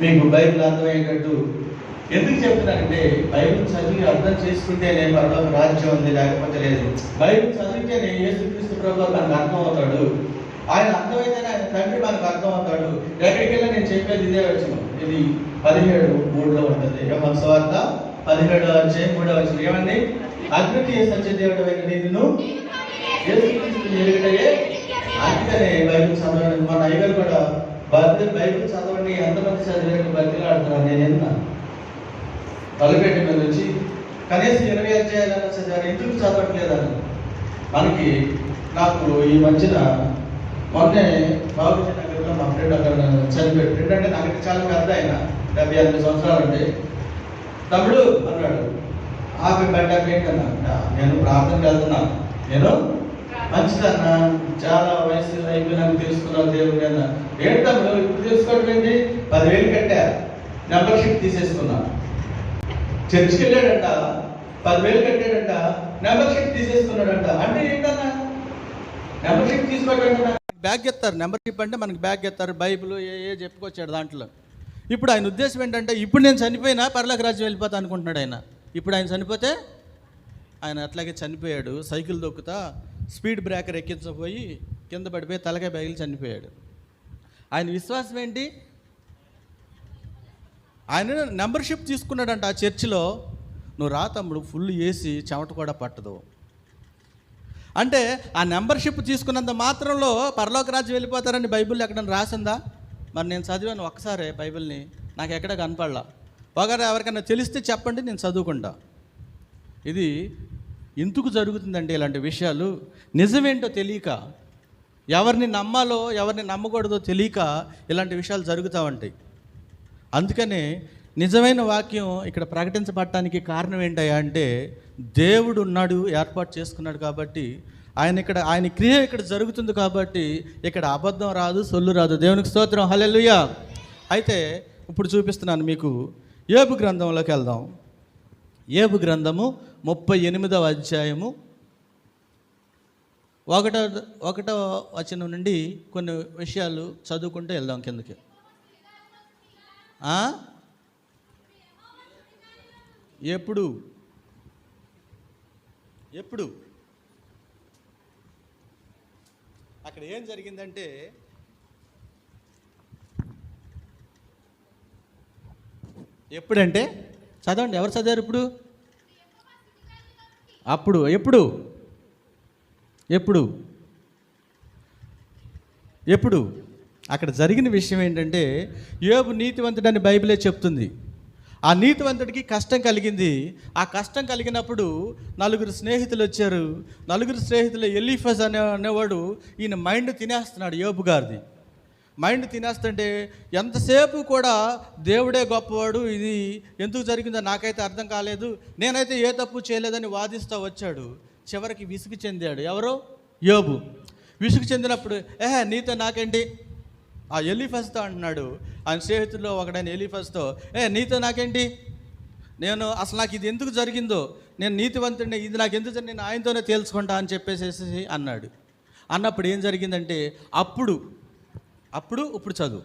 మీకు బైబిల్ అర్థమయ్యేటట్టు ఎందుకు చెప్తున్నానంటే బైబిల్ చదివి అర్థం చేసుకుంటేనే పరలోక రాజ్యం ఉంది లేకపోతే లేదు. బైబిల్ చదివితేనే యేసుక్రీస్తు ప్రభు మనకు అర్థం అవుతాడు ఆయన అర్థమైతేనే ఆయన తండ్రి మనకు అర్థం అవుతాడు ఎక్కడికి వెళ్ళి నేను చెప్పేది ఇదే వచ్చిన ఇది పదిహేడు మూడులో ఉంటుంది. యోహాను సువార్త పదిహేడు అధ్యాయం మూడో వచ్చిన ఏమండి? అద్వితీయ సత్యదేవుడు అయిన నిన్ను? యేసుక్రీస్తు ఎదుగుటయే అందుకనే బైబిల్ చదవండి మన అయ్యగారు కూడా బైబిల్ బైబిల్ చదవండి ఎంతమంది చదివారు బతిలో ఆడుతున్నారు నేను విన్నా తలపెట్టి మీద వచ్చి కనీసం ఇరవై అధ్యాయాలను చదివారు ఎందుకు చదవట్లేదని? మనకి నాకు ఈ మధ్యన మొన్నే బాబుజీ నగర్లో మా ఫ్రెండ్ అక్కడ చనిపోయాడు. ఫ్రెండ్ అంటే నాకు చాలా పెద్ద ఆయన డెబ్బై ఎనిమిది సంవత్సరాలు అంటే. తమ్ముడు అన్నాడు ఆపి బయట ఏంటన్నా నేను ప్రార్థనకి వెళ్తున్నాను. నేను మంచిదన్నా చాలా వయసు అయిపోయినాక తెలుసుకున్నాను దేవుని అన్న ఏంటి తమ్ముడు ఇప్పుడు తెలుసుకోవడం ఏంటి? పదివేలు కట్టా. మెంబర్షిప్ తీసేసుకున్నా. చర్చికి వెళ్ళాడంట. పదివేలు కట్టాడంట. మెంబర్షిప్ తీసేసుకున్నాడంట. అంటే ఏంటన్నా? మెంబర్షిప్ తీసుకోవడం బ్యాగ్ ఎత్తారు. మెంబర్షిప్ అంటే మనకి బ్యాగ్ ఎత్తారు. బైబిల్ ఏ ఏ చెప్పుకొచ్చాడు దాంట్లో. ఇప్పుడు ఆయన ఉద్దేశం ఏంటంటే ఇప్పుడు నేను చనిపోయినా పర్లోక రాజ్యం వెళ్ళిపోతా అనుకుంటున్నాడు ఆయన. ఇప్పుడు ఆయన చనిపోతే ఆయన అట్లాగే చనిపోయాడు. సైకిల్ దొక్కుతా. స్పీడ్ బ్రేకర్ ఎక్కించబోయి కింద పడిపోయి తలకాయ బయలు చనిపోయాడు. ఆయన విశ్వాసం ఏంటి? ఆయన మెంబర్షిప్ తీసుకున్నాడంట ఆ చర్చిలో. నువ్వు రా తమ్ముడు ఫుల్ వేసి చెమట కూడా పట్టదు. అంటే ఆ మెంబర్షిప్ తీసుకున్నంత మాత్రంలో పరలోక రాజ్యం వెళ్ళిపోతారని బైబిల్ ఎక్కడ రాసిందా? మరి నేను చదివాను ఒక్కసారే బైబిల్ని నాకు ఎక్కడ కనపడలా. ఒకరు ఎవరికైనా తెలిస్తే చెప్పండి నేను చదువుకుంటా. ఇది ఎందుకు జరుగుతుందండి ఇలాంటి విషయాలు? నిజమేంటో తెలియక ఎవరిని నమ్మాలో ఎవరిని నమ్మకూడదో తెలియక ఇలాంటి విషయాలు జరుగుతూ ఉంటాయి. అందుకనే నిజమైన వాక్యం ఇక్కడ ప్రకటించబడటానికి కారణం ఏంటయ్యా అంటే దేవుడు ఉన్నాడు ఏర్పాటు చేసుకున్నాడు కాబట్టి ఆయన ఇక్కడ ఆయన క్రియ ఇక్కడ జరుగుతుంది కాబట్టి ఇక్కడ అబద్ధం రాదు సొల్లు రాదు. దేవునికి స్తోత్రం. హల్లెలూయా. అయితే ఇప్పుడు చూపిస్తున్నాను మీకు. ఏబు గ్రంథంలోకి వెళ్దాం. ఏబు గ్రంథము ముప్పై ఎనిమిదవ అధ్యాయము. ఒకటో ఒకటో వచనం నుండి కొన్ని విషయాలు చదువుకుంటూ వెళ్దాం కిందకి. ఎప్పుడు? ఎప్పుడు? అక్కడ ఏం జరిగిందంటే ఎప్పుడంటే చదవండి ఎవరు చదివారు ఇప్పుడు? అప్పుడు ఎప్పుడు? ఎప్పుడు? ఎప్పుడు? అక్కడ జరిగిన విషయం ఏంటంటే యోబు నీతివంతుడని బైబిలే చెప్తుంది. ఆ నీతివంతుడికి కష్టం కలిగింది. ఆ కష్టం కలిగినప్పుడు నలుగురు స్నేహితులు వచ్చారు. నలుగురు స్నేహితులు ఎలీఫస్ అనే అనేవాడు ఈయన మైండ్ తినేస్తున్నాడు యోబు గారిది. మైండ్ తినేస్తుంటే ఎంతసేపు కూడా దేవుడే గొప్పవాడు ఇది ఎందుకు జరిగిందో నాకైతే అర్థం కాలేదు. నేనైతే ఏ తప్పు చేయలేదని వాదిస్తూ వచ్చాడు. చివరికి విసుగు చెందాడు. ఎవరు? యోబు. విసుగు చెందినప్పుడు ఏహే నీతో నాకేంటి? ఆ ఎలిఫస్తో అంటున్నాడు. ఆయన స్నేహితుల్లో ఒకడైన ఎలిఫస్తో ఏ నీతో నాకేంటి? నేను అసలు నాకు ఇది ఎందుకు జరిగిందో నేను నీతివంతుడిని ఇది నాకు ఎందుకు నేను ఆయనతోనే తేల్చుకుంటా అని చెప్పేసేసి అన్నాడు. అన్నప్పుడు ఏం జరిగిందంటే అప్పుడు అప్పుడు ఇప్పుడు చదువు.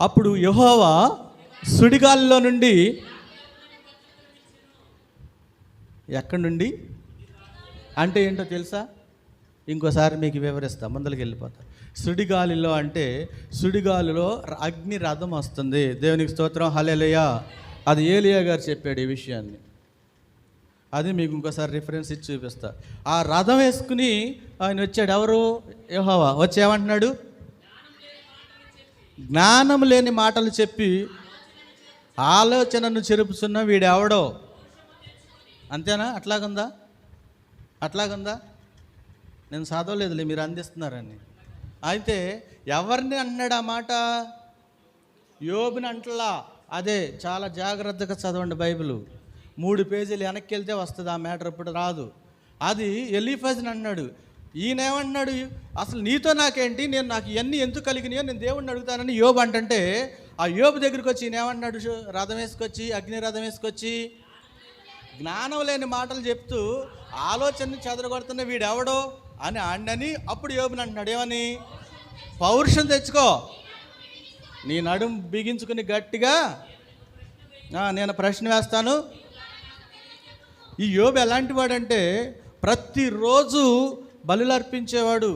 అప్పుడు యహోవా సుడిగాలిలో నుండి ఎక్కడి నుండి? అంటే ఏంటో తెలుసా? ఇంకోసారి మీకు వివరిస్తా ముందరికి వెళ్ళిపోతా. సుడిగాలిలో అంటే సుడిగాలిలో అగ్ని రథం వస్తుంది. దేవునికి స్తోత్రం హలేలయ్య అది ఏలియా గారు చెప్పాడు ఈ విషయాన్ని. అది మీకు ఇంకోసారి రిఫరెన్స్ ఇచ్చి చూపిస్తా. ఆ రథం వేసుకుని ఆయన వచ్చాడు. ఎవరు? యోహవా. వచ్చి ఏమంటున్నాడు? జ్ఞానం లేని మాటలు చెప్పి ఆలోచనను చెరుపుచున్న వీడెవడో? అంతేనా? అట్లాగుందా? అట్లాగుందా? నేను చదవలేదులే మీరు అందిస్తున్నారని. అయితే ఎవరిని అన్నాడు ఆ మాట? యోబుని అంటలా. అదే చాలా జాగ్రత్తగా చదవండి బైబిల్. మూడు పేజీలు వెనక్కి వెళ్తే వస్తుంది ఆ మ్యాటర్ ఇప్పుడు రాదు. అది ఎలీఫజ్ని అన్నాడు. ఈయనేమన్నాడు అసలు నీతో నాకేంటి? నేను నాకు ఇవన్నీ ఎందుకు కలిగినాయో నేను దేవుడిని అడుగుతానని యోబు అంటే ఆ యోబు దగ్గరికి వచ్చి ఈయనేమన్నాడు రథం వేసుకొచ్చి అగ్ని రథం వేసుకొచ్చి జ్ఞానం లేని మాటలు చెప్తూ ఆలోచనని చెదరగొడుతున్న వీడెవడో అని అండని అప్పుడు యోబుని అంటున్నాడు. ఏమని? పౌరుషం తెచ్చుకో. నీ నడుం బిగించుకుని గట్టిగా నేను ప్రశ్న వేస్తాను. ఈ యోబు ఎలాంటి వాడంటే ప్రతిరోజు బలులు అర్పించేవాడు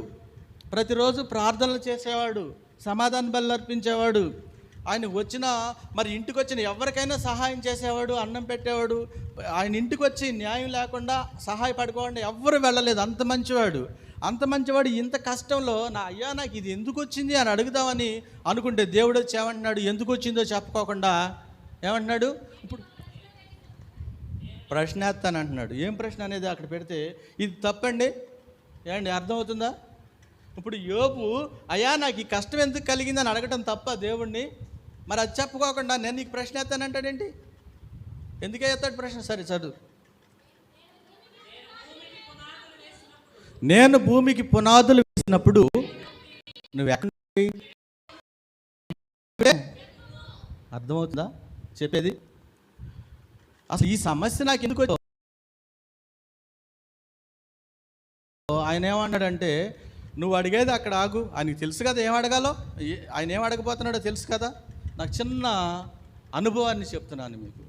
ప్రతిరోజు ప్రార్థనలు చేసేవాడు సమాధాన బలు అర్పించేవాడు ఆయన వచ్చిన మరి ఇంటికి వచ్చిన ఎవరికైనా సహాయం చేసేవాడు అన్నం పెట్టేవాడు ఆయన ఇంటికి వచ్చి న్యాయం లేకుండా సహాయపడుకోకుండా ఎవ్వరు వెళ్ళలేదు. అంత మంచివాడు. అంత మంచివాడు ఇంత కష్టంలో నా అయ్యా నాకు ఇది ఎందుకు వచ్చింది అని అడుగుదామని అనుకుంటే దేవుడు వచ్చి ఏమంటున్నాడు? ఎందుకు వచ్చిందో చెప్పుకోకుండా ఏమంటున్నాడు? ఇప్పుడు ప్రశ్న వేస్తాను అంటున్నాడు ఏం ప్రశ్న అనేది అక్కడ పెడితే ఇది తప్పండి. ఏమండి అర్థమవుతుందా? ఇప్పుడు యోపు అయ్యా నాకు ఈ కష్టం ఎందుకు కలిగిందని అడగటం తప్ప దేవుణ్ణి మరి అది చెప్పుకోకుండా నేను నీకు ప్రశ్న వేస్తానంటాడేంటి ఎందుకే ఎత్తాడు ప్రశ్న? సరే చదువు. నేను భూమికి పునాదులు వేసినప్పుడు నువ్వు ఎక్కడ అర్థమవుతుందా? చెప్పేది. అసలు ఈ సమస్య నాకు ఎందుకు ఆయన ఏమన్నాడంటే నువ్వు అడిగేది అక్కడ ఆగు. ఆయనకి తెలుసు కదా ఏం అడగాలో? ఆయన ఏం అడగబోతున్నాడో తెలుసు కదా? నాకు చిన్న అనుభవాన్ని చెప్తున్నాను మీకు.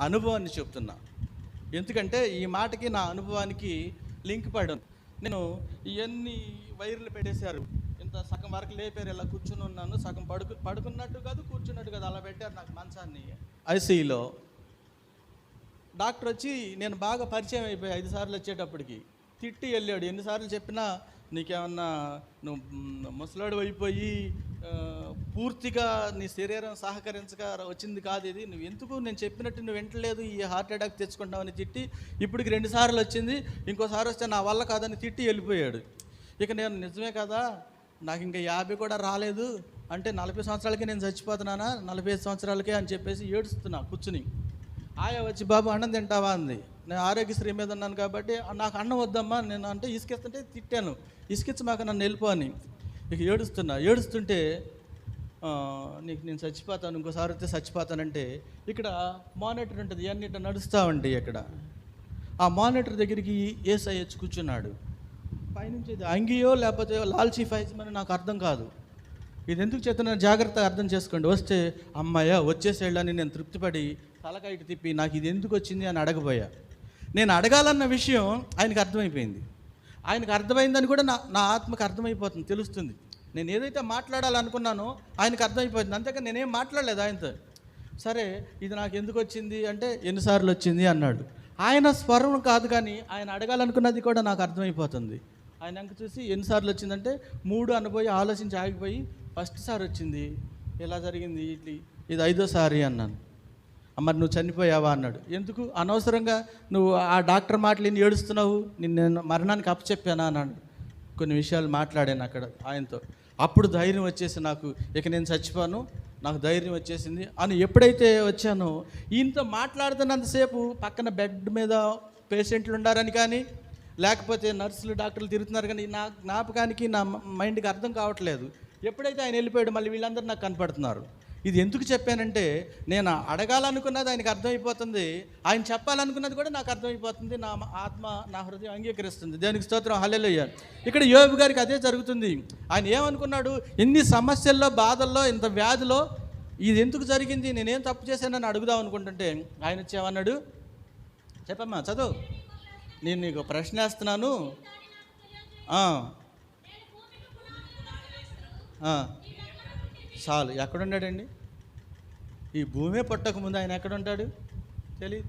అనుభవాన్ని చెప్తున్నా. ఎందుకంటే ఈ మాటకి నా అనుభవానికి లింక్ పడను నేను ఇవన్నీ వైర్లు పెట్టేశారు. ఇంత సగం వరకు లేపారు ఇలా కూర్చుని ఉన్నాను. సగం పడుకు పడుకున్నట్టు కాదు కూర్చున్నట్టు కాదు అలా పెట్టారు నాకు మంచాన్ని. ఐసీలో డాక్టర్ వచ్చి నేను బాగా పరిచయం అయిపోయి ఐదు సార్లు వచ్చేటప్పటికి. తిట్టి వెళ్ళాడు. ఎన్నిసార్లు చెప్పినా నీకేమన్నా నువ్వు ముసలాడు అయిపోయి పూర్తిగా నీ శరీరం సహకరించక వచ్చింది కాదు ఇది. నువ్వు ఎందుకు నేను చెప్పినట్టు నువ్వు వింటలేదు ఈ హార్ట్ అటాక్ తెచ్చుకుంటావని తిట్టి ఇప్పటికి రెండుసార్లు వచ్చింది. ఇంకోసారి వస్తే నా వల్ల కాదని తిట్టి వెళ్ళిపోయాడు. ఇక నేను నిజమే కదా నాకు ఇంకా యాభై కూడా రాలేదు. అంటే నలభై సంవత్సరాలకి నేను చచ్చిపోతున్నానా నలభై ఐదు సంవత్సరాలకే అని చెప్పేసి ఏడుస్తున్నా కూర్చుని. ఆయా వచ్చి బాబు అన్నం తింటావా? అంది. నేను ఆరోగ్యశ్రీ మీద ఉన్నాను కాబట్టి నాకు అన్నం వద్దమ్మా నేను అంటే ఇసుకిస్తుంటే తిట్టాను. ఇసుకిచ్చి మాకు నన్ను వెళ్ళిపో అని. ఇక ఏడుస్తున్నా. ఏడుస్తుంటే నీకు నేను చచ్చిపోతాను ఇంకోసారి వస్తే చచ్చిపోతానంటే ఇక్కడ మానిటర్ ఉంటుంది ఇవన్నీ నడుస్తూ ఉంటాయి ఇక్కడ. ఆ మానిటర్ దగ్గరికి ఏసఐ వచ్చి కూర్చున్నాడు. పైనుంచి అంగియో లేకపోతే లాల్చీ ఫైజమని నాకు అర్థం కాదు. ఇది ఎందుకు చెప్తున్నా జాగ్రత్తగా అర్థం చేసుకోండి. వస్తే అమ్మాయ వచ్చేసేళ్ళని నేను తృప్తిపడి తలకాయటి తిప్పి నాకు ఇది ఎందుకు వచ్చింది అని అడగబోయా. నేను అడగాలన్న విషయం ఆయనకు అర్థమైపోయింది. ఆయనకు అర్థమైందని కూడా నా నా ఆత్మకు అర్థమైపోతుంది తెలుస్తుంది. నేను ఏదైతే మాట్లాడాలనుకున్నానో ఆయనకు అర్థమైపోతుంది. అంతేకాని నేనేం మాట్లాడలేదు ఆయనతో. సరే ఇది నాకు ఎందుకు వచ్చింది అంటే ఎన్నిసార్లు వచ్చింది అన్నాడు. ఆయన స్వరం కాదు కానీ ఆయన అడగాలనుకున్నది కూడా నాకు అర్థమైపోతుంది. ఆయన అంక చూసి ఎన్నిసార్లు వచ్చిందంటే మూడు అనబోయి ఆలోచించి ఆగిపోయి ఫస్ట్ సారి వచ్చింది. ఎలా జరిగింది ఇది ఇది ఐదోసారి అన్నాను. మరి నువ్వు చనిపోయావా? అన్నాడు. ఎందుకు? అనవసరంగా నువ్వు ఆ డాక్టర్ మాటలు విని ఏడుస్తున్నావు? నిన్ను నేను మరణానికి అప్పచెప్పానా? అన్నాడు. కొన్ని విషయాలు మాట్లాడాను అక్కడ ఆయనతో. అప్పుడు ధైర్యం వచ్చేసి నాకు. ఇక నేను చచ్చిపోను. నాకు ధైర్యం వచ్చేసింది అని ఎప్పుడైతే వచ్చానో ఈయనతో మాట్లాడుతున్నంతసేపు పక్కన బెడ్ మీద పేషెంట్లు ఉండారని కానీ లేకపోతే నర్సులు డాక్టర్లు తిరుగుతున్నారు కానీ నా జ్ఞాపకానికి నా మైండ్కి అర్థం కావట్లేదు. ఎప్పుడైతే ఆయన వెళ్ళిపోయాడు మళ్ళీ వీళ్ళందరూ నాకు కనపడుతున్నారు. ఇది ఎందుకు చెప్పానంటే నేను అడగాలనుకున్నది ఆయనకు అర్థమైపోతుంది. ఆయన చెప్పాలనుకున్నది కూడా నాకు అర్థమైపోతుంది. నా ఆత్మ నా హృదయం అంగీకరిస్తుంది. దేనికి స్తోత్రం. హల్లెలయ్య ఇక్కడ యోబు గారికి అదే జరుగుతుంది. ఆయన ఏమనుకున్నాడు? ఎన్ని సమస్యల్లో బాధల్లో ఇంత వ్యాధిలో ఇది ఎందుకు జరిగింది? నేనేం తప్పు చేశానని అడుగుదాం అనుకుంటుంటే ఆయన వచ్చి చెప్పమ్మా చదువు. నేను నీకు ప్రశ్న వేస్తున్నాను చాలు. ఎక్కడున్నాడండి? ఈ భూమే పుట్టక ముందు ఆయన ఎక్కడుంటాడు? తెలియదు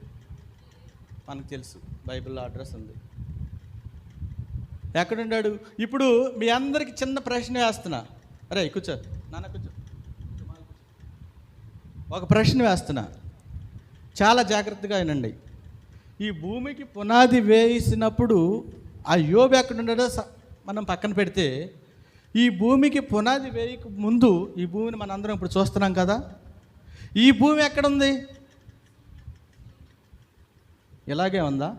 మనకు తెలుసు. బైబిల్లో అడ్రస్ ఉంది. ఎక్కడున్నాడు ఇప్పుడు మీ అందరికి చిన్న ప్రశ్న వేస్తున్నా. అరే కూర్చో. నాన్న కూర్చో. ఒక ప్రశ్న వేస్తున్నా. చాలా జాగ్రత్తగా అయినండి ఈ భూమికి పునాది వేసినప్పుడు ఆ యోబు ఎక్కడున్నాడో స- మనం పక్కన పెడితే ఈ భూమికి పునాది వేయక ముందు ఈ భూమిని మనందరం ఇప్పుడు చూస్తున్నాం కదా. ఈ భూమి ఎక్కడుంది? ఇలాగే ఉందా?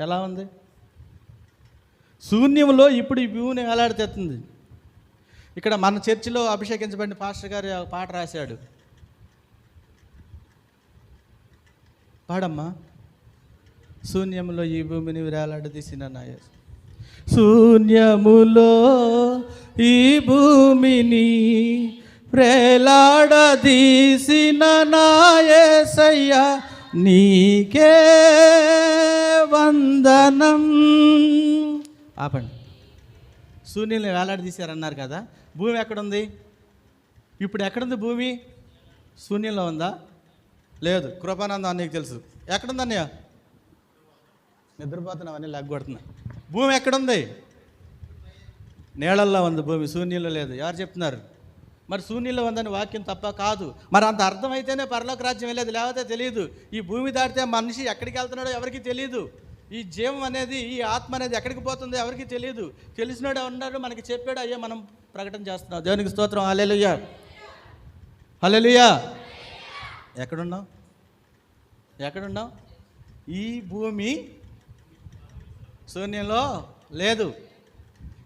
ఎలా ఉంది? శూన్యంలో ఇప్పుడు ఈ భూమిని వేలాడితెత్తుంది. ఇక్కడ మన చర్చిలో అభిషేకించబడిన పాస్టర్ గారు పాట రాశాడు. పాడమ్మా. శూన్యంలో ఈ భూమిని వేలాడదీసిన నాయ శూన్యములో ఈ భూమిని ప్రేలాడదీసిన నాయసయ్య నీకే వందనం. ఆపండి. శూన్యుల్ని వేలాడదీశారన్నారు కదా భూమి ఎక్కడుంది? ఇప్పుడు ఎక్కడుంది భూమి? శూన్యంలో ఉందా? లేదు కృపానందం నీకు తెలుసు. ఎక్కడుంది నిద్రపోతున్నావు నిద్రపోతున్నావని లెగ్గొడుతున్నా భూమి ఎక్కడుంది? నీళ్ళల్లో ఉంది భూమి శూన్యంలో లేదు. ఎవరు చెప్తున్నారు? మరి శూన్యంలో ఉందని వాక్యం తప్ప కాదు. మరి అంత అర్థమైతేనే పరలోక రాజ్యం వెళ్ళేది లేకపోతే తెలియదు ఈ భూమి దాటితే మనిషి ఎక్కడికి వెళ్తున్నాడో ఎవరికి తెలియదు ఈ జీవం అనేది ఈ ఆత్మ అనేది ఎక్కడికి పోతుందో ఎవరికి తెలియదు తెలిసినాడు ఉన్నాడు మనకి చెప్పాడు అయ్యే మనం ప్రకటన చేస్తున్నాం. దేవునికి స్తోత్రం. అలెలుయ్యా అలెలుయ్యా ఎక్కడున్నావు? ఎక్కడున్నావు? ఈ భూమి శూన్యంలో లేదు.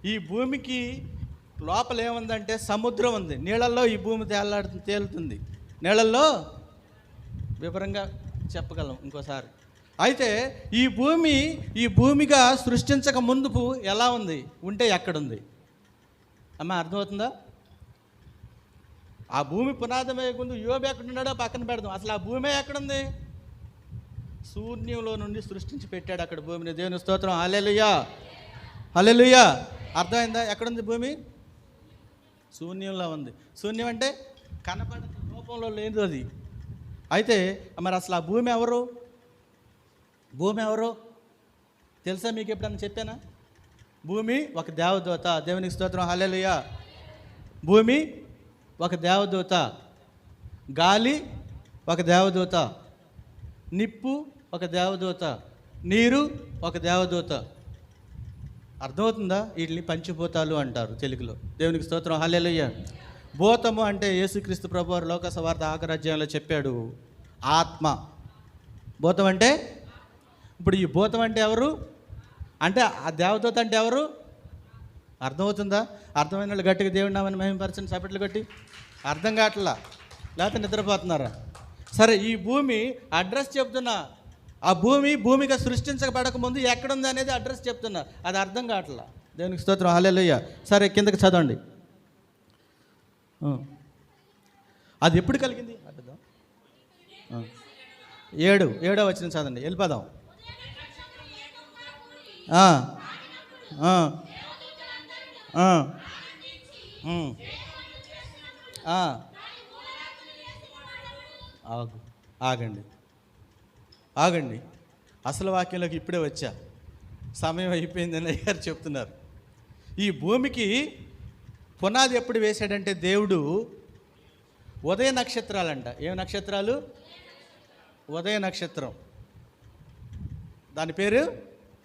ఈ భూమికి లోపల ఏముందంటే సముద్రం ఉంది. నీళ్ళల్లో ఈ భూమి తేలాడు తేలుతుంది. నీళ్ళల్లో వివరంగా చెప్పగలం ఇంకోసారి. అయితే ఈ భూమి ఈ భూమిగా సృష్టించక ముందుపు ఎలా ఉంది? ఉంటే ఎక్కడుంది? అమ్మ అర్థమవుతుందా? ఆ భూమి పునాదమే ముందు యోబు ఎక్కడున్నాడో పక్కన పెడదాం. అసలు ఆ భూమి ఎక్కడుంది? శూన్యంలో నుండి సృష్టించి పెట్టాడు అక్కడ భూమిని. దేవుని స్తోత్రం. హల్లెలూయా. హల్లెలూయా. అర్థమైందా? ఎక్కడుంది భూమి? శూన్యంలో ఉంది. శూన్యం అంటే కనపడ రూపంలో లేదు అది. అయితే మరి అసలు ఆ భూమి ఎవరు? భూమి ఎవరు? తెలుసా మీకు ఎప్పుడన్నా చెప్పానా? భూమి ఒక దేవదూత. దేవునికి స్తోత్రం. హలెలుయా భూమి ఒక దేవదూత. గాలి ఒక దేవదూత. నిప్పు ఒక దేవదూత. నీరు ఒక దేవదూత. అర్థమవుతుందా? వీటిని పంచిభూతాలు అంటారు తెలుగులో. దేవునికి స్తోత్రం. హల్లెలయ్య భూతము అంటే యేసుక్రీస్తు ప్రభు వారు లోక ఆకరాజ్యంలో చెప్పాడు. ఆత్మ. భూతం అంటే? ఇప్పుడు ఈ భూతం అంటే ఎవరు? అంటే ఆ దేవదూత అంటే ఎవరు? అర్థమవుతుందా? అర్థమైన వాళ్ళు గట్టిగా దేవుడి నామని మహిమపరచండి సపట్లు గట్టి అర్థం కావట్లా? లేకపోతే నిద్రపోతున్నారా? సరే ఈ భూమి అడ్రస్ చెప్తున్నా. ఆ భూమి భూమిగా సృష్టించబడక ముందు ఎక్కడుంది అనేది అడ్రస్ చెప్తున్నా. అది అర్థం కావట్లా? దేవునికి స్తోత్రం. హల్లెలూయ. సరే కిందకి చదవండి. అది ఎప్పుడు కలిగింది? అర్థం ఏడు ఏడో వచ్చిన చదవండి. వెళ్ళిపోదాం. ఆగండి. ఆగండి. అసలు వాక్యంలోకి ఇప్పుడే వచ్చా. సమయం అయిపోయిందని అయ్యారు చెప్తున్నారు. ఈ భూమికి పునాది ఎప్పుడు వేశాడంటే దేవుడు ఉదయ నక్షత్రాలంట. ఏం నక్షత్రాలు? ఉదయ నక్షత్రం. దాని పేరు?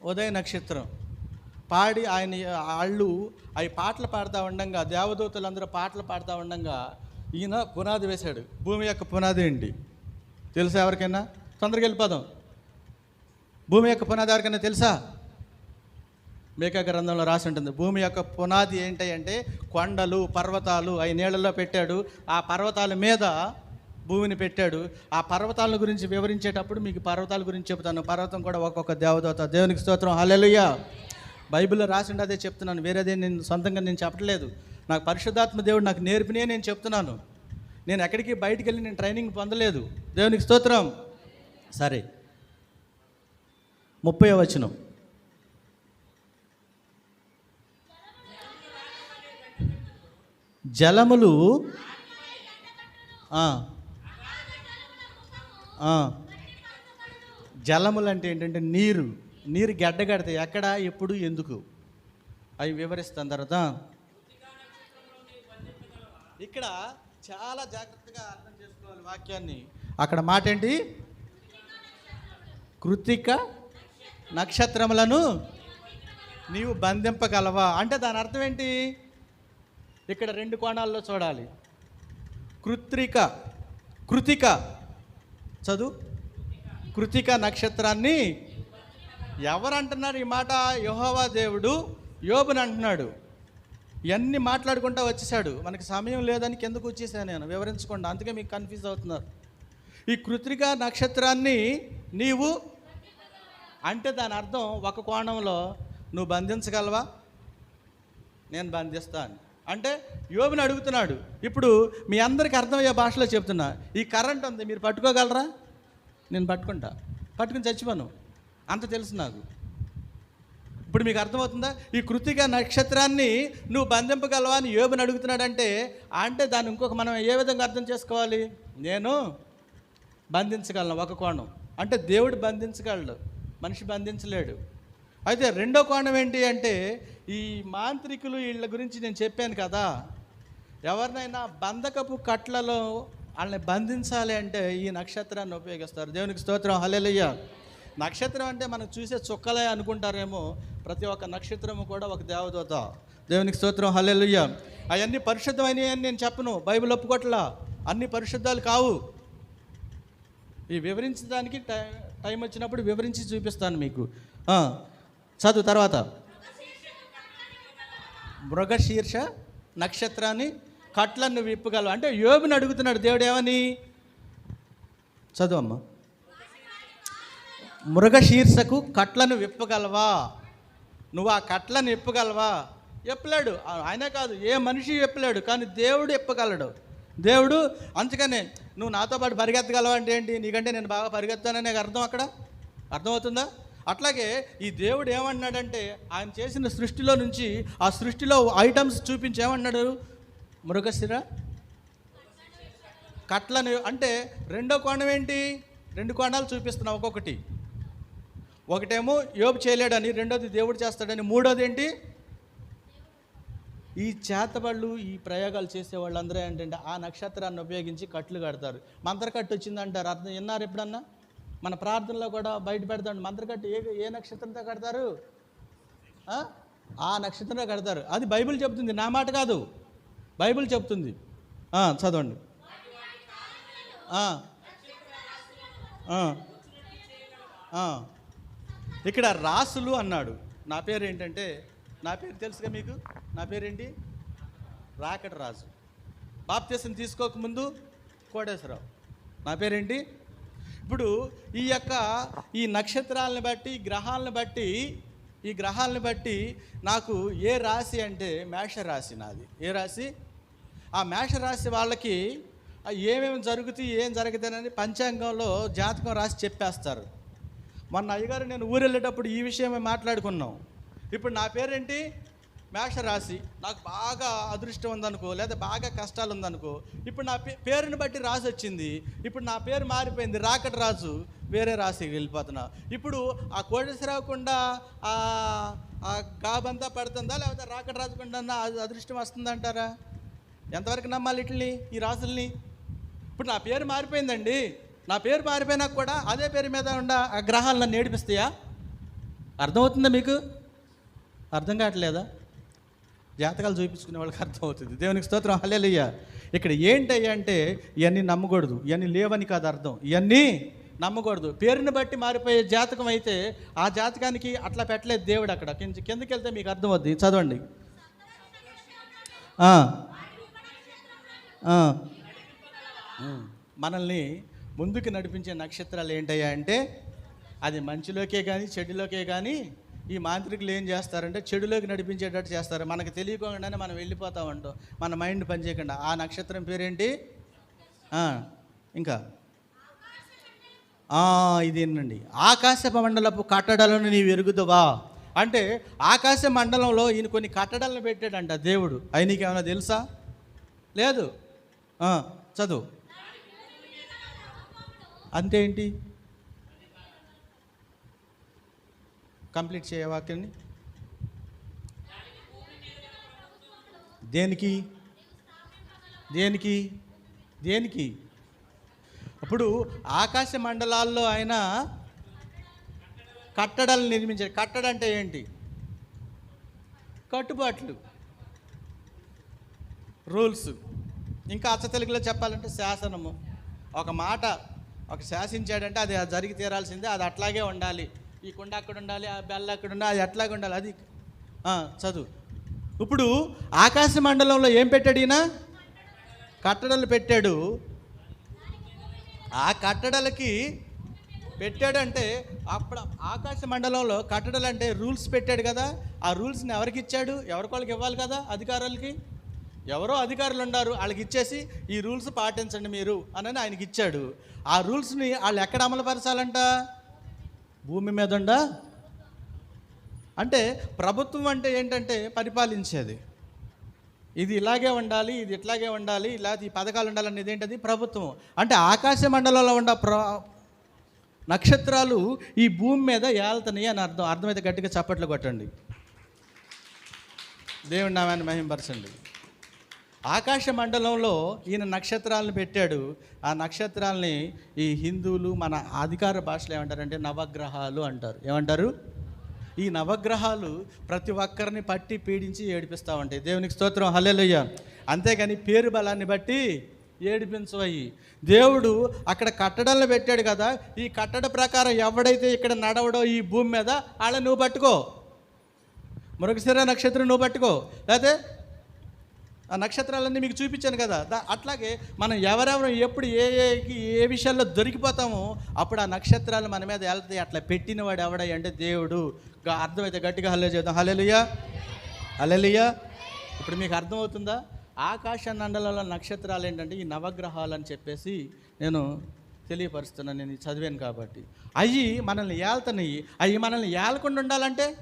ఉదయ నక్షత్రం. పాడి ఆయన వాళ్ళు అవి పాటలు పాడుతూ ఉండగా దేవదూతలు అందరూ పాటలు పాడుతూ ఉండగా ఈయన పునాది వేశాడు. భూమి యొక్క పునాది ఏంటి? తెలుసా ఎవరికైనా? తొందరగా వెళ్ళిపోదాం. భూమి యొక్క పునాది కన్నా తెలుసా? మేకా గ్రంథంలో రాసి ఉంటుంది భూమి యొక్క పునాది ఏంటి అంటే కొండలు పర్వతాలు అవి నీళ్ళల్లో పెట్టాడు. ఆ పర్వతాల మీద భూమిని పెట్టాడు. ఆ పర్వతాల గురించి వివరించేటప్పుడు మీకు పర్వతాల గురించి చెప్తాను పర్వతం కూడా ఒక్కొక్క దేవదోత దేవునికి స్తోత్రం. హల్లెలూయా. బైబిల్లో రాసిండు అదే చెప్తున్నాను. వేరేదే నేను సొంతంగా నేను చెప్పట్లేదు. నాకు పరిశుద్ధాత్మ దేవుడు నాకు నేర్పినే నేను చెప్తున్నాను. నేను ఎక్కడికి బయటికి వెళ్ళి నేను ట్రైనింగ్ పొందలేదు. దేవునికి స్తోత్రం. సరే. ముప్పై వచనం. జలములు జలములు అంటే ఏంటంటే నీరు. నీరు గడ్డగడతాయి ఎక్కడ ఎప్పుడు ఎందుకు? అవి వివరిస్తాను తర్వాత. ఇక్కడ చాలా జాగ్రత్తగా అర్థం చేసుకోవాలి వాక్యాన్ని. అక్కడ మాట ఏంటి కృతిక నక్షత్రములను నీవు బంధింపగలవా? అంటే దాని అర్థం ఏంటి? ఇక్కడ రెండు కోణాల్లో చూడాలి. కృత్రిక కృతిక చదువు. కృతిక నక్షత్రాన్ని ఎవరు అంటున్నారు ఈ మాట యహోవా దేవుడు యోబుని అంటున్నాడు. ఇవన్నీ మాట్లాడుకుంటా వచ్చేసాడు మనకి సమయం లేదని కిందకు వచ్చేసాను నేను. వివరించకుండా. అందుకే మీకు కన్ఫ్యూజ్ అవుతున్నారు. ఈ కృత్రిక నక్షత్రాన్ని నీవు అంటే దాని అర్థం ఒక కోణంలో నువ్వు బంధించగలవా? నేను బంధిస్తాను. అంటే యోబుని అడుగుతున్నాడు ఇప్పుడు మీ అందరికి అర్థమయ్యే భాషలో చెప్తున్నా ఈ కరెంట్ ఉంది మీరు పట్టుకోగలరా? నేను పట్టుకుంటా. పట్టుకుని చచ్చిపోను అంత తెలుసు నాకు. ఇప్పుడు మీకు అర్థమవుతుందా? ఈ కృతిక నక్షత్రాన్ని నువ్వు బంధింపగలవా? అని యోబుని అడుగుతున్నాడంటే అంటే దాన్ని ఇంకొక మనం ఏ విధంగా అర్థం చేసుకోవాలి? నేను బంధించగలను ఒక కోణం. అంటే దేవుడు బంధించగలడు. మనిషి బంధించలేడు. అయితే రెండో కోణం ఏంటి అంటే ఈ మాంత్రికులు వీళ్ళ గురించి నేను చెప్పాను కదా ఎవరినైనా బంధకపు కట్లలో వాళ్ళని బంధించాలి అంటే ఈ నక్షత్రాన్ని ఉపయోగిస్తారు. దేవునికి స్తోత్రం హల్లెలూయా. నక్షత్రం అంటే మనం చూసే చుక్కలే అనుకుంటారేమో ప్రతి ఒక్క నక్షత్రము కూడా ఒక దేవదూత. దేవునికి స్తోత్రం హల్లెలూయా. అవన్నీ పరిశుద్ధమైనవి అని నేను చెప్పను బైబిల్ ఒప్పుకోట్లా. అన్ని పరిశుద్ధాలు కావు. ఈ వివరించడానికి టై టైం వచ్చినప్పుడు వివరించి చూపిస్తాను మీకు. చదువు తర్వాత. మృగశీర్ష నక్షత్రాన్ని కట్లను విప్పగలవు? అంటే యోబుని అడుగుతున్నాడు దేవుడు ఏమని? చదువు అమ్మా మృగశీర్షకు కట్లను విప్పగలవా? నువ్వు ఆ కట్లను విప్పగలవా? చెప్పలేడు ఆయనే కాదు ఏ మనిషి చెప్పలేడు కానీ దేవుడు ఎప్పగలడు. దేవుడు అందుకనే నువ్వు నాతో పాటు పరిగెత్తగలవు అంటే ఏంటి? నీకంటే నేను బాగా పరిగెత్తాననే అర్థం అక్కడ? అర్థమవుతుందా? అట్లాగే ఈ దేవుడు ఏమన్నాడంటే ఆయన చేసిన సృష్టిలో నుంచి ఆ సృష్టిలో ఐటమ్స్ చూపించి ఏమన్నాడు మృగశిర కట్లను అంటే రెండో కోణం ఏంటి? రెండు కోణాలు చూపిస్తున్నాం ఒక్కొక్కటి. ఒకటేమో యోబు చేయలేడని రెండోది దేవుడు చేస్తాడని మూడోది ఏంటి? ఈ చేతబళ్ళు ఈ ప్రయోగాలు చేసే వాళ్ళందరూ ఏంటంటే ఆ నక్షత్రాన్ని ఉపయోగించి కట్లు కడతారు. మంత్రకట్టు వచ్చిందంటారు. అర్థం విన్నారు ఎప్పుడన్నా? మన ప్రార్థనలో కూడా బయట పెడతాడు మంత్రకట్టు ఏ ఏ నక్షత్రంతో కడతారు? ఆ? నక్షత్రంలో కడతారు. అది బైబిల్ చెప్తుంది. నా మాట కాదు. బైబిల్ చెప్తుంది. చదవండి. ఇక్కడ రాసులు అన్నాడు. నా పేరు ఏంటంటే నా పేరు తెలుసుగా మీకు? నా పేరేంటి? రాకట రాజు. బాప్తీసం తీసుకోకముందు కోటేశ్వరరావు. నా పేరేంటి? ఇప్పుడు ఈ యొక్క ఈ నక్షత్రాలను బట్టి గ్రహాలను బట్టి ఈ గ్రహాలను బట్టి నాకు ఏ రాశి అంటే మేష రాశి నాది. ఏ రాశి? ఆ మేష రాశి వాళ్ళకి ఏమేమి జరుగుతాయి ఏం జరుగుతాయని పంచాంగంలో జాతకం రాసి చెప్పేస్తారు. మొన్న అయ్యగారు నేను ఊరు వెళ్ళేటప్పుడు ఈ విషయమే మాట్లాడుకున్నాం. ఇప్పుడు నా పేరేంటి? మేషరాశి నాకు బాగా అదృష్టం ఉందనుకో లేదా బాగా కష్టాలు ఉందనుకో ఇప్పుడు నా పే- పేరుని బట్టి రాసి వచ్చింది. ఇప్పుడు నా పేరు మారిపోయింది. రాకట రాజు వేరే రాశికి వెళ్ళిపోతున్నా. ఇప్పుడు ఆ కోటేశ్వర రాకుండా ఆ గాబంతా పడుతుందా లేకపోతే రాకట రాజుకుండా అదృష్టం వస్తుందంటారా? ఎంతవరకు నమ్మాలి ఇట్లని ఈ రాసుల్ని ఇప్పుడు నా పేరు మారిపోయిందండి. నా పేరు మారిపోయినా కూడా అదే పేరు మీద ఉన్న ఆ గ్రహాలు నన్ను ఏడిపిస్తాయా? అర్థమవుతుందా మీకు? అర్థం కావట్లేదా? జాతకాలు చూపించుకునే వాళ్ళకి అర్థమవుతుంది. దేవునికి స్తోత్రం. హలేలుయ్య ఇక్కడ ఏంటయ్యా అంటే ఇవన్నీ నమ్మకూడదు ఇవన్నీ లేవని కాదు అర్థం. ఇవన్నీ నమ్మకూడదు. పేరుని బట్టి మారిపోయే జాతకం అయితే ఆ జాతకానికి అట్లా పెట్టలేదు దేవుడు అక్కడ. కింద కిందకి వెళ్తే మీకు అర్థమవుద్ది. చదవండి. మనల్ని ముందుకు నడిపించే నక్షత్రాలు ఏంటయ్యా అంటే అది మంచిలోకే కానీ చెడులోకే కానీ ఈ మాంత్రికులు ఏం చేస్తారంటే చెడులోకి నడిపించేటట్టు చేస్తారు. మనకు తెలియకుండానే మనం వెళ్ళిపోతా ఉంటాం మన మైండ్ పనిచేయకుండా ఆ నక్షత్రం పేరేంటి? ఇంకా? ఇదేనండి ఇది ఏంటండి ఆకాశ మండలపు కట్టడాలను నీవు ఎరుగుదవా? అంటే ఆకాశ మండలంలో ఈయన కొన్ని కట్టడాలను పెట్టాడంట దేవుడు. అవి నీకేమైనా తెలుసా? లేదు? చదువు. అంతేంటి? ఏంటి కంప్లీట్ చేయ వాక్యాన్ని. దేనికి? దేనికి? దేనికి? అప్పుడు ఆకాశ మండలాల్లో ఆయన కట్టడాలు నిర్మించారు. కట్టడ అంటే ఏంటి? కట్టుబాట్లు. రూల్స్. ఇంకా అచ్చ తెలుగులో చెప్పాలంటే శాసనము. ఒక మాట ఒక శాసించాడంటే అది జరిగి తీరాల్సిందే అది అట్లాగే ఉండాలి. ఈ కుండ అక్కడ ఉండాలి ఆ బెల్ల అక్కడ ఉండాలి అది అట్లాగే ఉండాలి అది. చదువు. ఇప్పుడు ఆకాశ మండలంలో ఏం పెట్టాడు ఈయన? కట్టడలు పెట్టాడు. ఆ కట్టడలకి పెట్టాడంటే అప్పుడు ఆకాశ మండలంలో కట్టడలు అంటే రూల్స్ పెట్టాడు కదా ఆ రూల్స్ని ఎవరికి ఇచ్చాడు? ఎవరికి వాళ్ళకి ఇవ్వాలి కదా అధికారులకి? ఎవరో అధికారులు ఉన్నారు వాళ్ళకి ఇచ్చేసి ఈ రూల్స్ పాటించండి మీరు అని ఆయనకి ఇచ్చాడు. ఆ రూల్స్ని వాళ్ళు ఎక్కడ అమలుపరచాలంట భూమి మీద ఉండా అంటే ప్రభుత్వం అంటే ఏంటంటే పరిపాలించేది. ఇది ఇలాగే ఉండాలి ఇది ఇట్లాగే ఉండాలి ఇలా ఈ పథకాలు ఉండాలనేది ఏంటది? ప్రభుత్వం. అంటే ఆకాశ మండలంలో ఉన్న ప్ర నక్షత్రాలు ఈ భూమి మీద ఏళ్తున్నాయి అని అర్థం అర్థమైతే గట్టిగా చప్పట్లు కొట్టండి. దేవుడి నామాన్ని మహింపరచండి. ఆకాశ మండలంలో ఈయన నక్షత్రాలను పెట్టాడు. ఆ నక్షత్రాలని ఈ హిందువులు మన అధికార భాషలో ఏమంటారంటే నవగ్రహాలు అంటారు. ఏమంటారు? ఈ నవగ్రహాలు ప్రతి ఒక్కరిని పట్టి పీడించి ఏడిపిస్తూ ఉంటాయి. దేవునికి స్తోత్రం. హల్లెలూయా. అంతేగాని పేరు బలాన్ని బట్టి ఏడిపించవయ్యి. దేవుడు అక్కడ కట్టడాలను పెట్టాడు కదా. ఈ కట్టడ ప్రకారం ఎవడైతే ఇక్కడ నడవడో ఈ భూమి మీద వాళ్ళ నువ్వు పట్టుకో. మృగశిర నక్షత్రం నువ్వు పట్టుకో. లేకపోతే ఆ నక్షత్రాలన్నీ మీకు చూపించాను కదా. అట్లాగే మనం ఎవరెవరు ఎప్పుడు ఏ ఏ ఏ విషయాల్లో దొరికిపోతామో అప్పుడు ఆ నక్షత్రాలు మన మీద వెళ్తాయి అట్లా పెట్టినవాడు ఎవడై అంటే దేవుడు. అర్థమైతే గట్టిగా హల్లే చేద్దాం. హల్లెలుయా. హల్లెలుయా. ఇప్పుడు మీకు అర్థమవుతుందా? ఆకాశ నండలాల నక్షత్రాలు ఏంటంటే ఈ నవగ్రహాలు అని చెప్పేసి నేను తెలియపరుస్తున్నాను. నేను చదివాను కాబట్టి. అవి మనల్ని ఏళ్తున్నాయి అవి మనల్ని ఏలకుండా ఉండాలంటే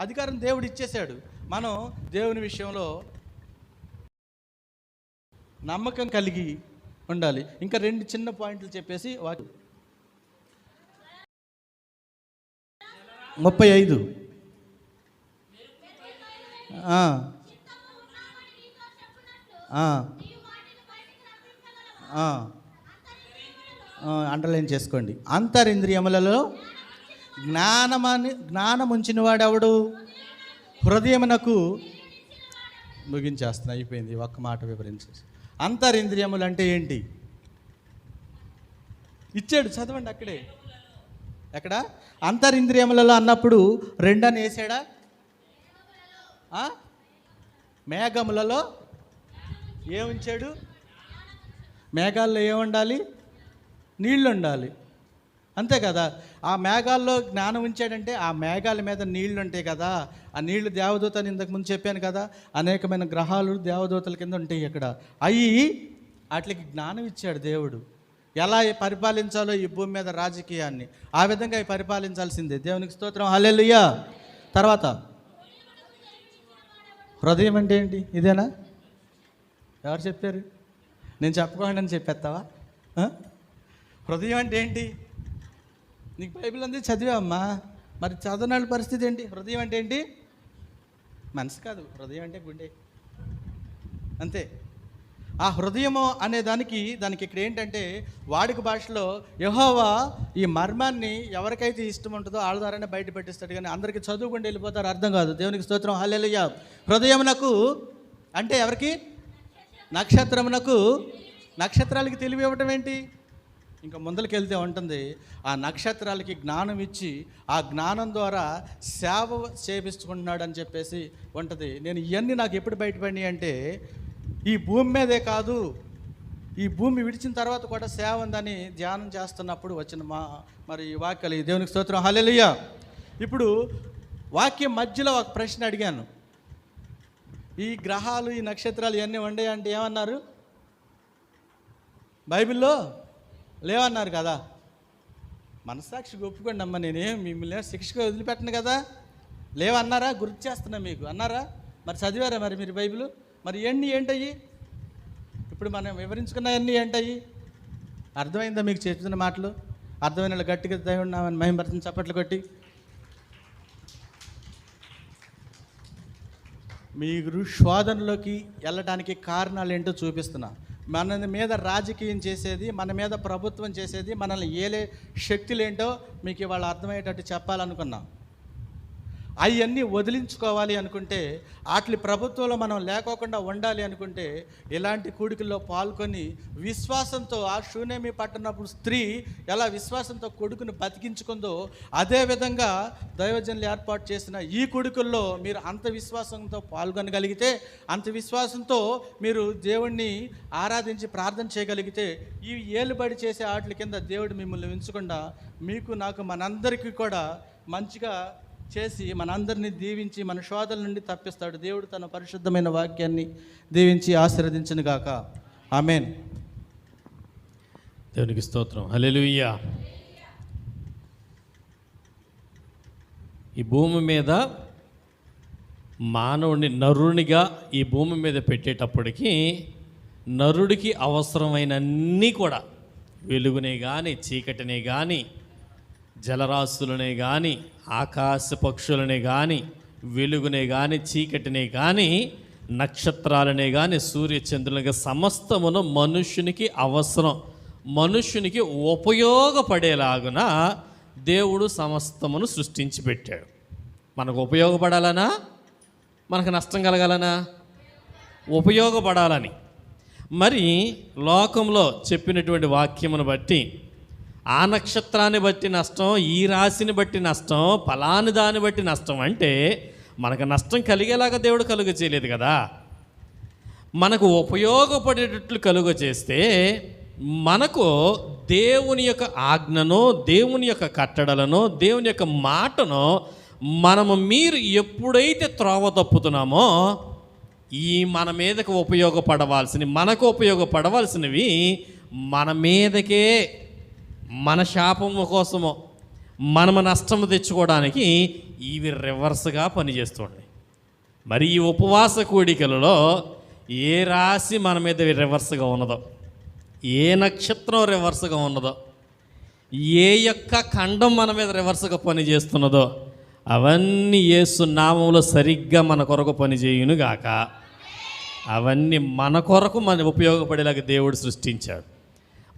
అధికారం దేవుడు ఇచ్చేశాడు. మనం దేవుని విషయంలో నమ్మకం కలిగి ఉండాలి. ఇంకా రెండు చిన్న పాయింట్లు చెప్పేసి వాటి ముప్పై ఐదు. అండర్లైన్ చేసుకోండి. అంతరింద్రియములలో జ్ఞానమని జ్ఞానం ఉంచిన వాడెవడు హృదయమునకు ముగించేస్తున్నా. అయిపోయింది. ఒక్క మాట వివరించేసి. అంతరింద్రియములు అంటే ఏంటి? ఇచ్చాడు చదవండి అక్కడే. ఎక్కడ? అంతరింద్రియములలో అన్నప్పుడు రెండని వేసాడా మేఘములలో ఏముంచాడు? మేఘాల్లో ఏముండాలి? నీళ్ళు ఉండాలి అంతే కదా. ఆ మేఘాల్లో జ్ఞానం ఉంచాడంటే ఆ మేఘాల మీద నీళ్ళు ఉంటాయి కదా. ఆ నీళ్ళు దేవదూత అని ఇంతకు ముందు చెప్పాను కదా. అనేకమైన గ్రహాలు దేవదూతల కింద ఉంటాయి ఇక్కడ. అవి వాటికి జ్ఞానం ఇచ్చాడు దేవుడు. ఎలా పరిపాలించాలో ఈ భూమి మీద రాజకీయాన్ని. ఆ విధంగా అవి పరిపాలించాల్సిందే. దేవునికి స్తోత్రం. హలెలుయ్యా తర్వాత హృదయం అంటే ఏంటి? ఇదేనా? ఎవరు చెప్పారు? నేను చెప్పకుండా అని చెప్పేస్తావా హృదయం అంటే ఏంటి? నీకు బైబిల్ అంది చదివామ్మా మరి చదవనాళ్ళ పరిస్థితి ఏంటి? హృదయం అంటే ఏంటి? మనసు కాదు హృదయం అంటే గుండె. అంతే. ఆ హృదయము అనే దానికి దానికి ఇక్కడ ఏంటంటే వాడుక భాషలో యహోవా ఈ మర్మాన్ని ఎవరికైతే ఇష్టం ఉంటుందో వాళ్ళ ద్వారానే బయట పెట్టిస్తాడు. కానీ అందరికీ చదువుకుండా వెళ్ళిపోతారు అర్థం కాదు. దేవునికి స్తోత్రం. హల్లెలూయా. హృదయమునకు అంటే ఎవరికి? నక్షత్రమునకు. నక్షత్రాలకి తెలివి ఇవ్వటం ఏంటి? ఇంకా ముందరికెళ్తే ఉంటుంది ఆ నక్షత్రాలకి జ్ఞానం ఇచ్చి ఆ జ్ఞానం ద్వారా సేవ చేపించుకుంటున్నాడు అని చెప్పేసి ఉంటుంది. నేను ఇవన్నీ నాకు ఎప్పుడు బయటపడినాయి అంటే ఈ భూమి మీదే కాదు ఈ భూమి విడిచిన తర్వాత కూడా సేవ ఉందని ధ్యానం చేస్తున్నప్పుడు వచ్చిన మా మరి ఈ వాక్యాలు. ఈ దేవునికి స్తోత్రం. హలెలియ ఇప్పుడు వాక్యం మధ్యలో ఒక ప్రశ్న అడిగాను. ఈ గ్రహాలు ఈ నక్షత్రాలు ఇవన్నీ ఉండే అంటే ఏమన్నారు? బైబిల్లో? లేవన్నారు కదా. మనసాక్షి ఒప్పుకోండి అమ్మ నేనేం మిమ్మల్ని శిక్షగా వదిలిపెట్టను కదా. లేవన్నారా? గుర్తు చేస్తున్నా మీకు. అన్నారా? మరి చదివారా మరి మీరు బైబిల్? మరి ఎన్ని ఏంటయ్యి? ఇప్పుడు మనం వివరించుకున్న వివరించుకున్నవన్నీ ఏంటయ్యి? అర్థమైందా మీకు చెప్తున్న మాటలు? అర్థమైన వాళ్ళు గట్టిగా దేవుడు నామని మహిమపరచని చప్పట్లు కొట్టి. మీరు శోధనలోకి వెళ్ళడానికి కారణాలు ఏంటో చూపిస్తున్నా. మన మీద రాజకీయం చేసేది మన మీద ప్రభుత్వం చేసేది మనల్ని ఏలే శక్తులు ఏంటో మీకు ఇవాళ అర్థమయ్యేటట్టు చెప్పాలనుకున్నాను అవన్నీ వదిలించుకోవాలి అనుకుంటే వాటి ప్రభుత్వంలో మనం లేకోకుండా ఉండాలి అనుకుంటే ఇలాంటి కూడికల్లో పాల్గొని విశ్వాసంతో ఆ శూన్యమి పట్టినప్పుడు స్త్రీ ఎలా విశ్వాసంతో కొడుకుని బతికించుకుందో అదే విధంగా దైవజనులు ఏర్పాటు చేసిన ఈ కొడుకుల్లో మీరు అంత విశ్వాసంతో పాల్గొనగలిగితే అంత విశ్వాసంతో మీరు దేవుణ్ణి ఆరాధించి ప్రార్థన చేయగలిగితే ఈ ఏలుబడి చేసే వాటి కింద దేవుడు మిమ్మల్ని ఉంచకుండా మీకు నాకు మనందరికీ కూడా మంచిగా చేసి మనందరినీ దీవించి మన శోధల నుండి తప్పిస్తాడు. దేవుడు తన పరిశుద్ధమైన వాక్యాన్ని దీవించి ఆశీర్వదించను గాక. ఆమెన్. దేవునికి స్తోత్రం. హల్లెలూయా. ఈ భూమి మీద మానవుని నరునిగా ఈ భూమి మీద పెట్టేటప్పటికీ నరుడికి అవసరమైన అన్నీ కూడా వెలుగునే కానీ చీకటినే కానీ జలరాశులనే కానీ ఆకాశ పక్షులనే కానీ వెలుగునే కానీ చీకటినే కానీ నక్షత్రాలనే కానీ సూర్యచంద్రులనే సమస్తమును మనుష్యునికి అవసరం. మనుష్యునికి ఉపయోగపడేలాగున దేవుడు సమస్తమును సృష్టించి పెట్టాడు. మనకు ఉపయోగపడాలనా? మనకు నష్టం కలగాలనా? ఉపయోగపడాలని. మరి లోకంలో చెప్పినటువంటి వాక్యమును బట్టి ఆ నక్షత్రాన్ని బట్టి నష్టం ఈ రాశిని బట్టి నష్టం ఫలాని దాన్ని బట్టి నష్టం అంటే మనకు నష్టం కలిగేలాగా దేవుడు కలుగ చేయలేదు కదా. మనకు ఉపయోగపడేటట్లు కలుగ చేస్తే మనకు దేవుని యొక్క ఆజ్ఞను దేవుని యొక్క కట్టడలను దేవుని యొక్క మాటను మనము మీరు ఎప్పుడైతే త్రోవ తప్పుతున్నామో ఈ మన మీదకు ఉపయోగపడవలసినవి మనకు ఉపయోగపడవలసినవి మన మీదకే మన శాపము కోసము మనము నష్టము తెచ్చుకోవడానికి ఇవి రివర్స్గా పనిచేస్తున్నాయి మరి ఈ ఉపవాస కూడికలలో ఏ రాశి మన మీద రివర్స్గా ఉన్నదో ఏ నక్షత్రం రివర్స్గా ఉన్నదో ఏ యొక్క ఖండం మన మీద రివర్స్గా పనిచేస్తున్నదో అవన్నీ యేసు నామంలో సరిగ్గా మన కొరకు పనిచేయునుగాక. అవన్నీ మన కొరకు మన ఉపయోగపడేలాగా దేవుడు సృష్టించాడు.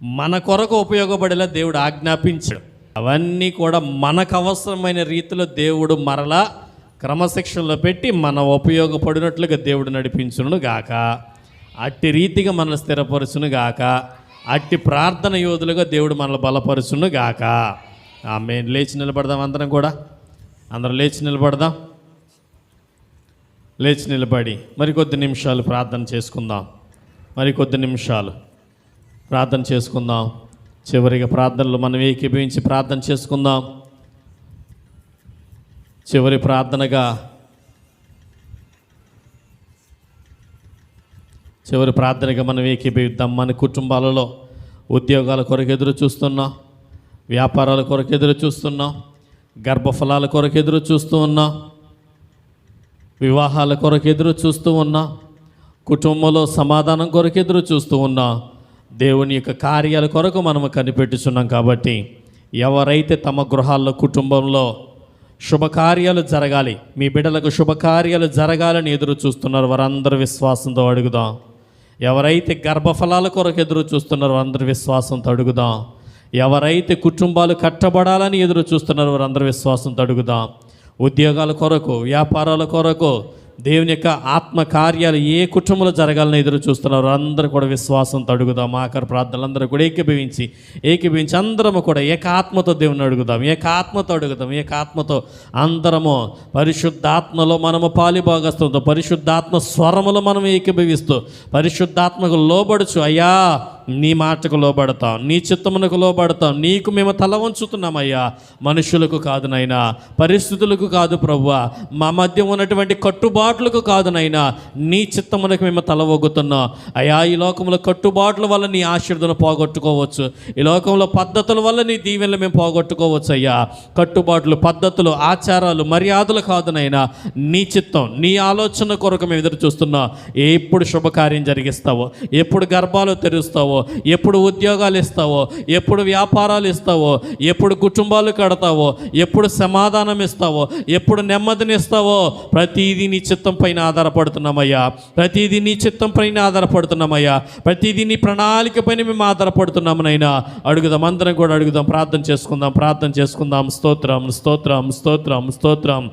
మన కొరకు ఉపయోగపడేలా దేవుడు ఆజ్ఞాపించాడు. అవన్నీ కూడా మనకు అవసరమైన రీతిలో దేవుడు మరలా క్రమశిక్షణలో పెట్టి మన ఉపయోగపడినట్లుగా దేవుడు నడిపించును గాక. అట్టి రీతిగా మనల్ని స్థిరపరచును గాక. అట్టి ప్రార్థన యోధులుగా దేవుడు మనల్ని బలపరుచును గాక. ఆమె లేచి నిలబడదాం అందరం కూడా. అందరం లేచి నిలబడదాం. లేచి నిలబడి మరికొద్ది నిమిషాలు ప్రార్థన చేసుకుందాం. మరికొద్ది నిమిషాలు. ప్రార్థన చేసుకుందాం. చివరిగా ప్రార్థనలు మనం ఏకీభవించి ప్రార్థన చేసుకుందాం. చివరి ప్రార్థనగా చివరి ప్రార్థనగా మనం ఏకీభవిద్దాం. మన కుటుంబాలలో ఉద్యోగాల కొరకు ఎదురు చూస్తున్నాం. వ్యాపారాల కొరకు ఎదురు చూస్తున్నాం. గర్భఫలాల కొరకు ఎదురు చూస్తూ ఉన్నాం. వివాహాల కొరకు ఎదురు చూస్తూ ఉన్నాం. కుటుంబంలో సమాధానం కొరకు ఎదురు చూస్తూ ఉన్నాం. దేవుని యొక్క కార్యాల కొరకు మనము కనిపెట్టుచున్నాం కాబట్టి ఎవరైతే తమ గృహాల్లో కుటుంబంలో శుభకార్యాలు జరగాలి మీ బిడ్డలకు శుభకార్యాలు జరగాలని ఎదురు చూస్తున్నారు వారందరూ విశ్వాసంతో అడుగుదాం. ఎవరైతే గర్భఫలాల కొరకు ఎదురు చూస్తున్నారో వారందరూ విశ్వాసంతో అడుగుదాం. ఎవరైతే కుటుంబాలు కట్టబడాలని ఎదురు చూస్తున్నారో వారందరూ విశ్వాసంతో అడుగుదాం. ఉద్యోగాల కొరకు వ్యాపారాల కొరకు దేవుని యొక్క ఆత్మ కార్యాలు ఏ కుటుంబంలో జరగాలని ఎదురు చూస్తున్నారు అందరూ కూడా విశ్వాసంతో అడుగుదాం. ఆఖరి ప్రార్థనలు అందరూ కూడా ఏకీభవించి ఏకీభవించి అందరము కూడా ఏకాత్మతో దేవుని అడుగుదాం. ఏకాత్మతో అడుగుదాం. ఏకాత్మతో అందరము పరిశుద్ధాత్మలో మనము పాలిభాగస్తుందో పరిశుద్ధాత్మ స్వరములో మనం ఏకీభవిస్తూ పరిశుద్ధాత్మకు లోబడుచు అయ్యా నీ మాటకు లోబడతాం నీ చిత్తమునకు లోబడతాం నీకు మేము తల వంచుతున్నామయ్యా. మనుషులకు కాదు నైనా పరిస్థితులకు కాదు ప్రవ్వా. మా మధ్య ఉన్నటువంటి కట్టుబాట్లకు కాదు నైనా నీ చిత్తమునకు మేము తల ఒగ్గుతున్నాం అయ్యా ఈ లోకంలో కట్టుబాట్ల వల్ల నీ ఆశీర్వదను పోగొట్టుకోవచ్చు. ఈ లోకంలో పద్ధతుల వల్ల నీ దీవెనలు మేము పోగొట్టుకోవచ్చు అయ్యా. కట్టుబాట్లు పద్ధతులు ఆచారాలు మర్యాదలు కాదు నైనా నీ చిత్తం నీ ఆలోచన కొరకు మేము ఎదురు చూస్తున్నాం ఎప్పుడు శుభకార్యం జరిగిస్తావో ఎప్పుడు గర్భాలు తెరుస్తావో ఎప్పుడు ఉద్యోగాలు ఇస్తావో? ఎప్పుడు వ్యాపారాలు ఇస్తావో? ఎప్పుడు కుటుంబాలు కడతావో? ఎప్పుడు సమాధానం ఇస్తావో? ఎప్పుడు నెమ్మదిని ఇస్తావో? ప్రతిదీ నీ చిత్తం పైన ఆధారపడుతున్నామయ్యా. ప్రతిదీ నీ చిత్తం పైన ఆధారపడుతున్నామయ్యా. ప్రతిదీ నీ ప్రణాళిక పైన మేము ఆధారపడుతున్నాము నైనా అడుగుదాం అందరం కూడా అడుగుదాం ప్రార్థన చేసుకుందాం ప్రార్థన చేసుకుందాం. స్తోత్రం స్తోత్రం స్తోత్రం స్తోత్రం.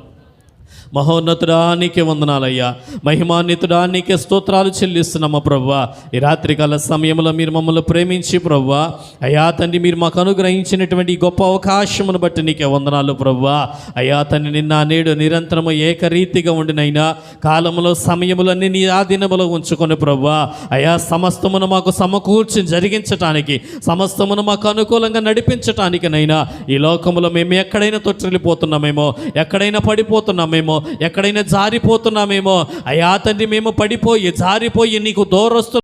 మహోన్నతుడానికి వందనాలయ్యా. మహిమాన్వితుడానికి స్తోత్రాలు చెల్లిస్తున్నామా ప్రవ్వా ఈ రాత్రికాల సమయంలో మీరు మమ్మల్ని ప్రేమించి ప్రవ్వా అయ్యా తండ్రి మీరు మాకు అనుగ్రహించినటువంటి గొప్ప అవకాశమును బట్టి నీకే వందనాలు ప్రవ్వా అయ్యా తండ్రి నిన్న నేడు నిరంతరము ఏకరీతిగా ఉండినైనా కాలంలో సమయములన్నీ నీ ఆధీనములో ఉంచుకొని ప్రవ్వా అయా సమస్తమును మాకు సమకూర్చి జరిగించటానికి సమస్తమును మాకు అనుకూలంగా నడిపించటానికినైనా ఈ లోకములో మేము ఎక్కడైనా తొట్టిల్లిపోతున్నామేమో ఎక్కడైనా పడిపోతున్నామేమో ఎక్కడైనా జారిపోతున్నామేమో. అయా తండ్రి మేము పడిపోయి జారిపోయి నీకు దూరస్తు